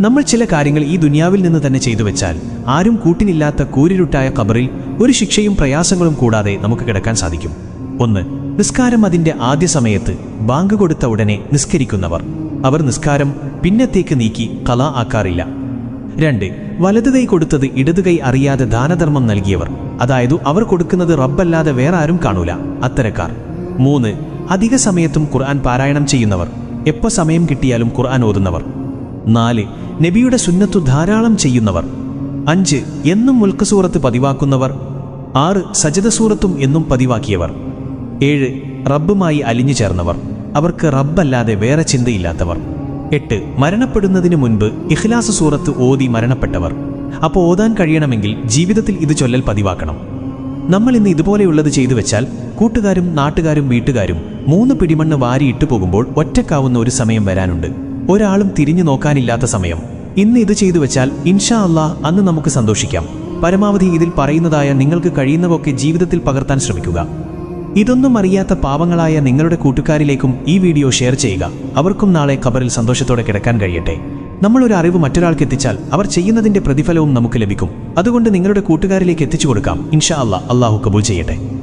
നമ്മൾ ചില കാര്യങ്ങൾ ഈ ദുനിയാവിൽ നിന്ന് തന്നെ ചെയ്തു വെച്ചാൽ ആരും കൂട്ടിനില്ലാത്ത കൂരിരുട്ടായ കബറിൽ ഒരു ശിക്ഷയും പ്രയാസങ്ങളും കൂടാതെ നമുക്ക് കിടക്കാൻ സാധിക്കും. ഒന്ന് നിസ്കാരം അതിന്റെ ആദ്യ സമയത്ത് ബാങ്ക് കൊടുത്ത ഉടനെ നിസ്കരിക്കുന്നവർ. അവർ നിസ്കാരം പിന്നത്തേക്ക് നീക്കി കല ആക്കാറില്ല. രണ്ട് വലതു കൈ കൊടുത്തത് ഇടതു കൈ അറിയാതെ ദാനധർമ്മം നൽകിയവർ. അതായത് അവർ കൊടുക്കുന്നത് റബ്ബല്ലാതെ വേറെ ആരും കാണൂല. അത്തരക്കാർ. മൂന്ന് അധിക സമയത്തും ഖുർആൻ പാരായണം ചെയ്യുന്നവർ. എപ്പോ സമയം കിട്ടിയാലും ഖുർആൻ ഓതുന്നവർ. നാല് നബിയുടെ സുന്നത്തു ധാരാളം ചെയ്യുന്നവർ. അഞ്ച് എന്നും മുൽക്ക് സൂറത്ത് പതിവാക്കുന്നവർ. ആറ് സജതസൂറത്തും എന്നും പതിവാക്കിയവർ. ഏഴ് റബ്ബുമായി അലിഞ്ഞു ചേർന്നവർ. അവർക്ക് റബ്ബല്ലാതെ വേറെ ചിന്തയില്ലാത്തവർ. എട്ട് മരണപ്പെടുന്നതിന് മുൻപ് ഇഖ്ലാസ് സൂറത്ത് ഓതി മരണപ്പെട്ടവർ. അപ്പോൾ ഓതാൻ കഴിയണമെങ്കിൽ ജീവിതത്തിൽ ഇത് ചൊല്ലൽ പതിവാക്കണം. നമ്മൾ ഇന്ന് ഇതുപോലെയുള്ളത് ചെയ്തു വെച്ചാൽ കൂട്ടുകാരും നാട്ടുകാരും വീട്ടുകാരും മൂന്ന് പിടിമണ്ണ് വാരിയിട്ട് പോകുമ്പോൾ ഒറ്റക്കാവുന്ന ഒരു സമയം വരാനുണ്ട്. ഒരാളും തിരിഞ്ഞു നോക്കാനില്ലാത്ത സമയം. ഇന്ന് ഇത് ചെയ്തു വെച്ചാൽ ഇൻഷാ അള്ളാ അന്ന് നമുക്ക് സന്തോഷിക്കാം. പരമാവധി ഇതിൽ പറയുന്നതായ നിങ്ങൾക്ക് കഴിയുന്നവൊക്കെ ജീവിതത്തിൽ പകർത്താൻ ശ്രമിക്കുക. ഇതൊന്നും അറിയാത്ത പാവങ്ങളായ നിങ്ങളുടെ കൂട്ടുകാരിലേക്കും ഈ വീഡിയോ ഷെയർ ചെയ്യുക. അവർക്കും നാളെ ഖബറിൽ സന്തോഷത്തോടെ കിടക്കാൻ കഴിയട്ടെ. നമ്മളൊരു അറിവ് മറ്റൊരാൾക്ക് എത്തിച്ചാൽ അവർ ചെയ്യുന്നതിന്റെ പ്രതിഫലവും നമുക്ക് ലഭിക്കും. അതുകൊണ്ട് നിങ്ങളുടെ കൂട്ടുകാരിലേക്ക് എത്തിച്ചു കൊടുക്കാം. ഇൻഷാ അള്ളാഹ് അള്ളാഹു കബൂൽ ചെയ്യട്ടെ.